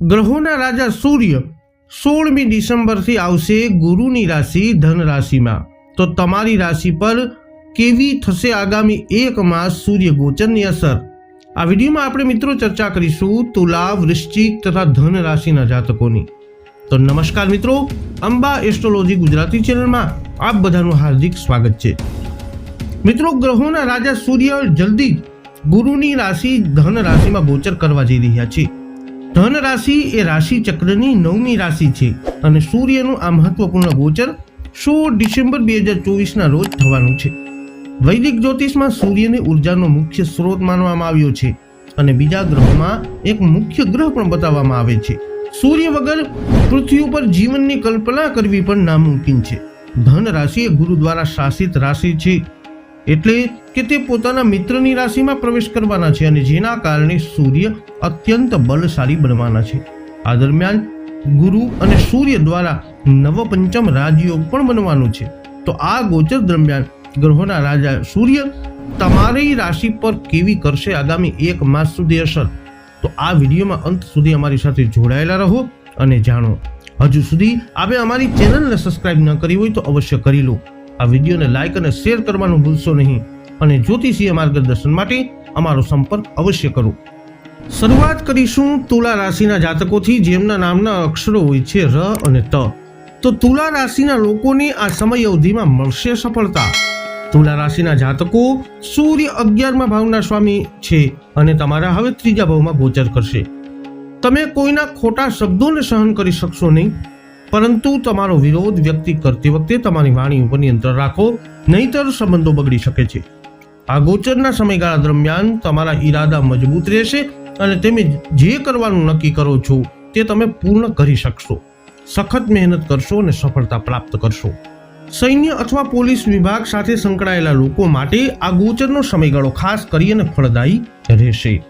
ગ્રહોના રાજા સૂર્ય સોળમી ડિસેમ્બરથી આવશે ગુરુની રાશિ ધન રાશિમાં તો તમારી રાશિ પર કેવી થશે આગામી એક માસ સૂર્ય ગોચરની અસર? આ વિડીયોમાં આપણે મિત્રો ચર્ચા કરીશું તુલા, વૃશ્ચિક તથા ધન રાશિના જાતકોની. તો નમસ્કાર મિત્રો, અંબા એસ્ટ્રોલોજી ગુજરાતી ચેનલમાં આપ બધાનું હાર્દિક સ્વાગત છે. મિત્રો, ગ્રહોના રાજા સૂર્ય જલ્દી ગુરુની રાશિ ધન રાશિમાં ગોચર કરવા જઈ રહ્યા છે. ધન રાશિ એ રાશિ ચક્રની નવમી રાશિ છે અને સૂર્યનું આ મહત્વપૂર્ણ ગોચર સોળ ડિસેમ્બર બે હજાર ચોવીસના રોજ થવાનું છે. વૈદિક જ્યોતિષમાં સૂર્યની ઉર્જાનો મુખ્ય સ્ત્રોત માનવામાં આવ્યો છે અને બીજા ગ્રહમાં એક મુખ્ય ગ્રહ પણ બતાવવામાં આવે છે. સૂર્ય વગર પૃથ્વી ઉપર જીવનની કલ્પના કરવી પણ નામુમકિન છે. ધન રાશિ એ ગુરુ દ્વારા શાસિત રાશિ છે એટલે કે તે પોતાના મિત્રની રાશિમાં પ્રવેશ કરવાના છે અને જેના કારણે સૂર્ય અત્યંત બલશાળી બનવાના છે. આ દરમિયાન ગુરુ અને સૂર્ય દ્વારા નવપંચમ રાજયોગ પણ બનવાનું છે. તો આ ગોચર દરમિયાન ગ્રહોના રાજા સૂર્ય તમારી રાશિ પર કેવી કરશે આગામી એક માસ સુધી અસર? તો આ વિડીયોમાં અંત સુધી અમારી સાથે જોડાયેલા રહો અને જાણો. હજુ સુધી આપે અમારી ચેનલને સબસ્ક્રાઇબ ન કરી હોય તો અવશ્ય કરી લો. આ વિડીયોને લાઇક અને શેર કરવાનું ભૂલશો નહીં. અને જ્યોતિષીય માર્ગદર્શન માટે અમારો સંપર્ક અવશ્ય કરો. શરૂઆત કરીશું તુલા રાશિના જાતકોથી, જેમના નામના અક્ષરો હોય છે ર અને ત. તો તુલા રાશિના લોકોને આ સમય અવધિમાં મળશે સફળતા. તુલા રાશિના જાતકો સૂર્ય અગિયારમાં ભાવના સ્વામી છે અને તમારા હવે ત્રીજા ભાવમાં ગોચર કરશે. તમે કોઈના ખોટા શબ્દોને સહન કરી શકશો નહીં. પરંતુ તમારો વિરોધ વ્યક્તિ કરતી વખતે તમારી વાણી ઉપર નિયંત્રણ રાખો, નહીતર સંબંધો બગડી શકે છે. આ ગોચરના સમયગાળા દરમિયાન તમારા ઈરાદા મજબૂત રહેશે અને તમે જે કરવાનું નક્કી કરો છો તે તમે પૂર્ણ કરી શકશો. સખત મહેનત કરશો અને સફળતા પ્રાપ્ત કરશો. સૈન્ય અથવા પોલીસ વિભાગ સાથે સંકળાયેલા લોકો માટે આ ગોચરનો સમયગાળો ખાસ કરી અને ફળદાયી રહેશે.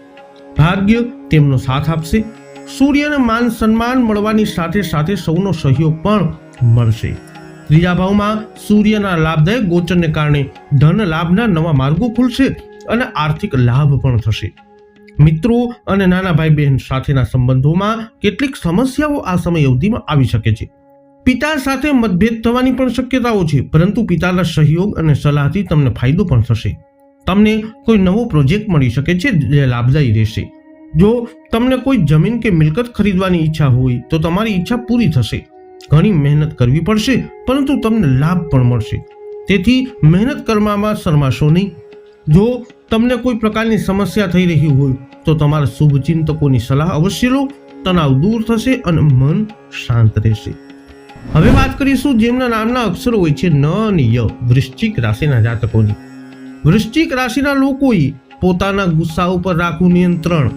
ભાગ્ય તેમનો સાથ આપશે. સૂર્યને માન સન્માન મળવાની સાથે સાથે સૌનો સહયોગ પણ મળશે. ત્રીજા ભાવમાં સૂર્યના લાભદાયક ગોચરને કારણે ધન લાભના નવા માર્ગો ખુલશે અને આર્થિક લાભ પણ થશે. મિત્રો અને નાના ભાઈ બહેન સાથેના સંબંધોમાં કેટલીક સમસ્યાઓ આ સમય અવધિમાં આવી શકે છે. પિતા સાથે મતભેદ થવાની પણ શક્યતાઓ છે, પરંતુ પિતાના સહયોગ અને સલાહથી તમને ફાયદો પણ થશે. તમને કોઈ નવો પ્રોજેક્ટ મળી શકે છે જે લાભદાયી રહેશે. જો તમને કોઈ જમીન કે મિલકત ખરીદવાની ઈચ્છા હોય, તો તમારી ઈચ્છા પૂરી થશે. ઘણી મહેનત કરવી પડશે, પરંતુ તમને લાભ પણ મળશે. તેથી મહેનત કરવામાં શરમાશો નહીં. જો તમને કોઈ પ્રકારની સમસ્યા થઈ રહી હોય, તો તમારા શુભચિંતકોની સલાહ અવશ્ય લો, તણાવ દૂર થશે અને મન શાંત રહેશે. હવે વાત કરીશું જેમના નામના અક્ષરો હોય છે ન અને ય, વૃશ્ચિક રાશિના જાતકોની. વૃશ્ચિક રાશિના લોકોએ પોતાના ગુસ્સા ઉપર રાખવું નિયંત્રણ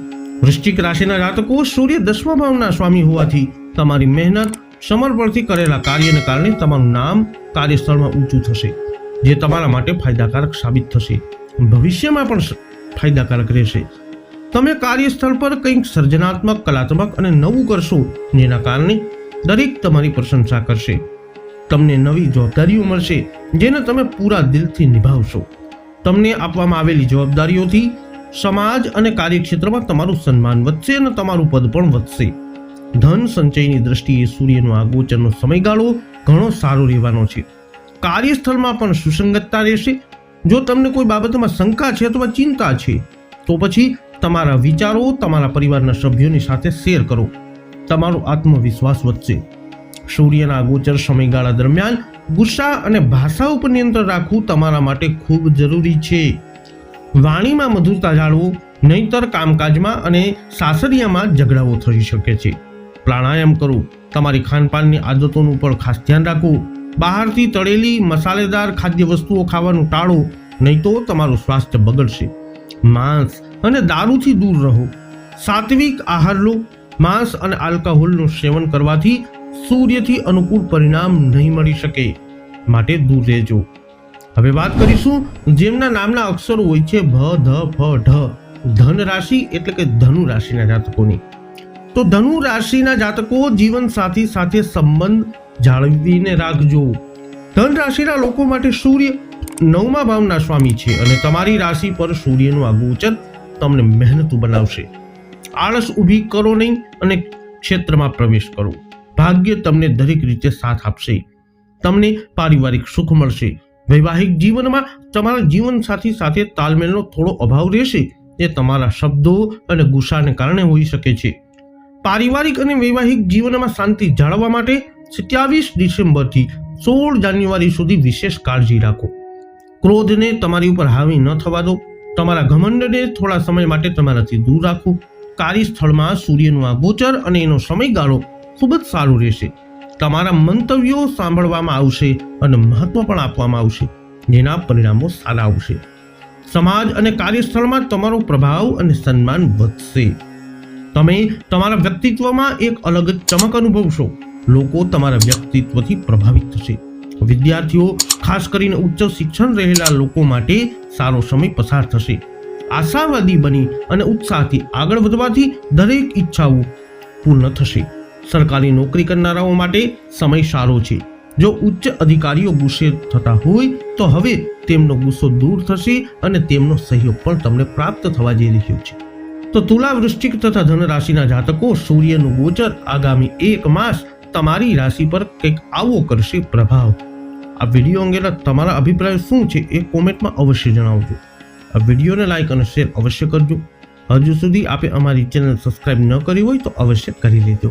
વૃશ્ચિક રાશિના જાતકો સૂર્ય દસમા ભાવના સ્વામી હોવાથી તમારી મહેનત, સમર્પણથી કરેલા કાર્યને કારણે તમારું નામ કાર્યસ્થળમાં ઊંચું થશે, જે તમારા માટે ફાયદાકારક સાબિત થશે. ભવિષ્યમાં પણ ફાયદાકારક રહેશે. તમે કાર્યસ્થળ પર કંઈક સર્જનાત્મક, કલાત્મક અને નવું કરશો, જેના કારણે દરેક તમારી પ્રશંસા કરશે. તમને નવી જવાબદારીઓ મળશે, જેને તમે પૂરા દિલથી નિભાવશો. તમને આપવામાં આવેલી જવાબદારીઓથી સમાજ અને કાર્યક્ષેત્રમાં તમારું સન્માન વધશે અને તમારું પદ પણ વધશે. ધન સંચયની દ્રષ્ટિએ સૂર્યનો આ ગોચરનો સમયગાળો ઘણો સારો રહેવાનો છે. કાર્યસ્થળમાં પણ સુસંગતતા રહેશે. જો તમને કોઈ બાબતમાં શંકા છે અથવા ચિંતા છે, તો પછી તમારા વિચારો તમારા પરિવારના સભ્યોની સાથે શેર કરો. તમારો આત્મવિશ્વાસ વધશે. સૂર્યના ગોચર સમયગાળા દરમિયાન ગુસ્સા અને ભાષા ઉપર નિયંત્રણ રાખવું તમારા માટે ખૂબ જરૂરી છે. વાણીમાં મધુરતા જાળવો, નહીતર કામકાજમાં અને સાસરિયામાં ઝઘડાઓ થઈ શકે છે. પ્રાણાયામ કરો, તમારી ખાનપાનની આદતોનું પણ ખાસ ધ્યાન રાખો. બહારથી તળેલી મસાલેદાર ખાદ્ય વસ્તુઓ ખાવાનું ટાળો નહીં તો તમારું સ્વાસ્થ્ય બગડશે. માંસ અને દારૂથી દૂર રહો. સાત્વિક આહાર લો. માંસ અને આલ્કોહોલનું સેવન કરવાથી સૂર્યથી અનુકૂળ પરિણામ નહીં મળી શકે. માટે દૂર રહેજો. હવે વાત કરીશું જેમના નામના અક્ષરો હોય છે ભ, ધ, ફ, ઢ. ધન રાશિ એટલે કે ધનુ રાશિના જાતકોની. તો ધનુ રાશિના જાતકો જીવન સાથી સાથે સંબંધ જાળવીને રાખજો. ધન રાશિના લોકો માટે સૂર્ય નવમા ભાવના સ્વામી છે અને તમારી રાશિ પર સૂર્યનું આગોચર તમને મહેનતુ બનાવશે. આળસ ઊભી કરો નહીં અને ક્ષેત્રમાં પ્રવેશ કરો. ભાગ્ય તમને દરેક રીતે સાથ આપશે. તમને પારિવારિક સુખ મળશે. વૈવાહિક જીવનમાં તમારા જીવનસાથી સાથે તાલમેલનો થોડો અભાવ રહેશે. તે તમારા શબ્દો અને ગુસ્સાને કારણે હોઈ શકે છે. પારિવારિક અને વૈવાહિક જીવનમાં શાંતિ જાળવવા માટે સત્યાવીસ ડિસેમ્બરથી સોળ જાન્યુઆરી સુધી વિશેષ કાળજી રાખો. ક્રોધને તમારી ઉપર હાવી ન થવા દો. તમારા ઘમંડને થોડા સમય માટે તમારાથી દૂર રાખો. કાર્યસ્થળમાં સૂર્યનું આ ગોચર અને એનો સમયગાળો ખૂબ જ સારો રહેશે. તમારા મંતવ્યો સાંભળવામાં આવશે અને મહત્વ પણ આપવામાં આવશે. જેના પરિણામો સારા આવશે. સમાજ અને કાર્યસ્થળમાં તમારો પ્રભાવ અને સન્માન વધશે. તમે તમારા વ્યક્તિત્વમાં એક અલગ ચમક અનુભવશો. લોકો તમારા વ્યક્તિત્વથી પ્રભાવિત થશે. વિદ્યાર્થીઓ, ખાસ કરીને ઉચ્ચ શિક્ષણ રહેલા લોકો માટે સારો સમય પસાર થશે. આશાવાદી બની અને ઉત્સાહથી આગળ વધવાથી દરેક ઈચ્છાઓ પૂર્ણ થશે. સરકારી નોકરી કરનારાઓ માટે સમય સારો છે. જો ઉચ્ચ અધિકારીઓ ગુસ્સે થતા હોય, તો હવે તેમનો ગુસ્સો દૂર થશે અને તેમનો સહયોગ પણ તમને પ્રાપ્ત થવા જઈ રહ્યો છે. તો તુલા વૃશ્ચિક તથા ધન રાશિના જાતકો, સૂર્યનું ગોચર આગામી એક માસ તમારી રાશિ પર કંઈક આવો કરશે પ્રભાવ. આ વીડિયો અંગેના તમારા અભિપ્રાય શું છે એ કોમેન્ટમાં અવશ્ય જણાવજો. આ વિડીયોને લાઇક અને શેર અવશ્ય કરજો. હજુ સુધી આપે અમારી ચેનલ સબસ્ક્રાઇબ ન કરી હોય તો અવશ્ય કરી લેજો.